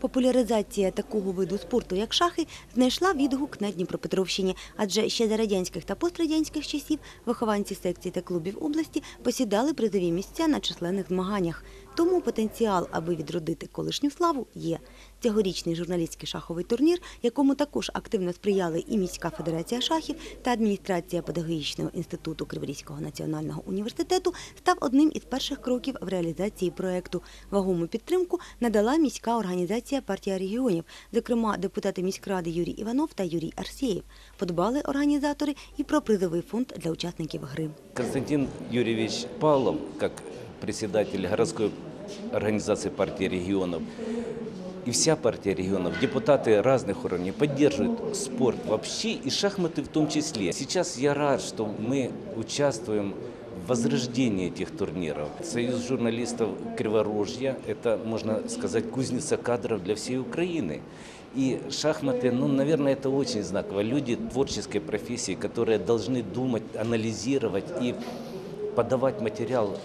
Популяризація такого виду спорту, як шахи, знайшла відгук на Дніпропетровщині, адже ще за радянських та пострадянських часів вихованці секцій та клубів області посідали призові місця на численних змаганнях. Тому потенціал, аби відродити колишню славу, є. Цьогорічний журналістський шаховий турнір, якому також активно сприяли і міська федерація шахів та адміністрація педагогічного інституту Криворізького національного університету, став одним із перших кроків в реалізації проекту. Вагому підтримку надала міська організація партія регіонів, зокрема депутати міськради Юрій Іванов та Юрій Арсєєв. Подбали організатори і про призовий фонд для учасників гри. Константин Юрьевич Павлов, как председатель городской организации партии регионов, и вся партия регионов, депутаты разных уровней поддерживают спорт вообще и шахматы в том числе. Сейчас я рад, что мы участвуем в возрождении этих турниров. Союз журналистов Криворожья – это, можно сказать, кузница кадров для всей Украины. И шахматы, ну, наверное, это очень знаково. Люди творческой профессии, которые должны думать, анализировать и подавать материал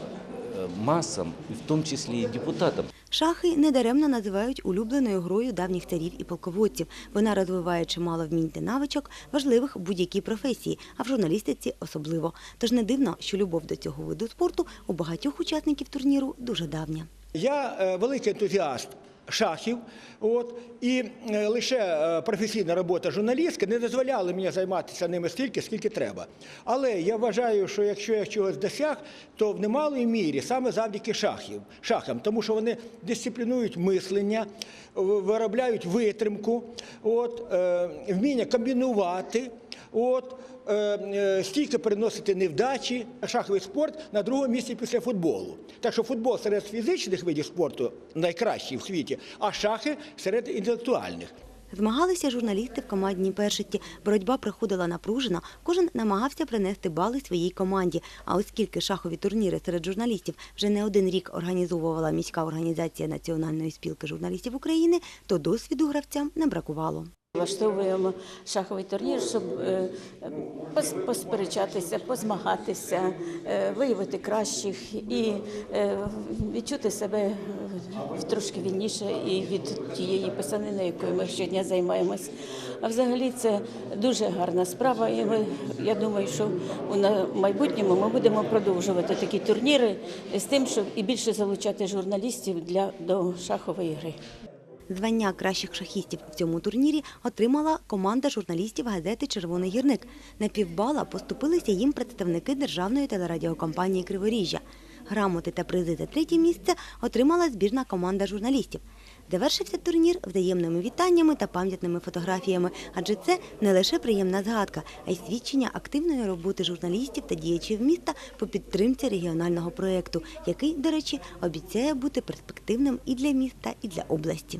э, і в тому числі і депутатам. Шахи недаремно називають улюбленою грою давніх царів і полководців. Вона розвиває чимало вмінь та навичок, важливих в будь-якій професії, а в журналістиці особливо. Тож не дивно, що любов до цього виду спорту у багатьох учасників турніру дуже давня. Я е, великий ентузіаст шахів, от, і е, лише е, професійна робота журналістки не дозволяла мені займатися ними стільки, скільки треба. Але я вважаю, що якщо я чогось досяг, то в немалій мірі саме завдяки шахів, шахам, тому що вони дисциплінують мислення, виробляють витримку, от, е, вміння комбінувати. От, е, е, стійко переносити невдачі, шаховий спорт на другому місці після футболу. Так що футбол серед фізичних видів спорту найкращий в світі, а шахи серед інтелектуальних. Змагалися журналісти в командній першості. Боротьба проходила напружено, кожен намагався принести бали своїй команді. А оскільки шахові турніри серед журналістів вже не один рік організовувала міська організація Національної спілки журналістів України, то досвіду гравцям не бракувало. Влаштовуємо шаховий турнір, щоб е, посперечатися, позмагатися, е, виявити кращих і е, відчути себе трошки вільніше і від тієї писанини, якою ми щодня займаємось. А взагалі це дуже гарна справа. І ми, я думаю, що у майбутньому ми будемо продовжувати такі турніри з тим, щоб і більше залучати журналістів для до шахової гри. Звання кращих шахістів в цьому турнірі отримала команда журналістів газети Червоний гірник. На півбала поступилися їм представники державної телерадіокомпанії Криворіжжя. Грамоти та призи за третє місце отримала збірна команда журналістів. Завершився турнір взаємними вітаннями та пам'ятними фотографіями, адже це не лише приємна згадка, а й свідчення активної роботи журналістів та діячів міста по підтримці регіонального проєкту, який, до речі, обіцяє бути перспективним і для міста, і для області.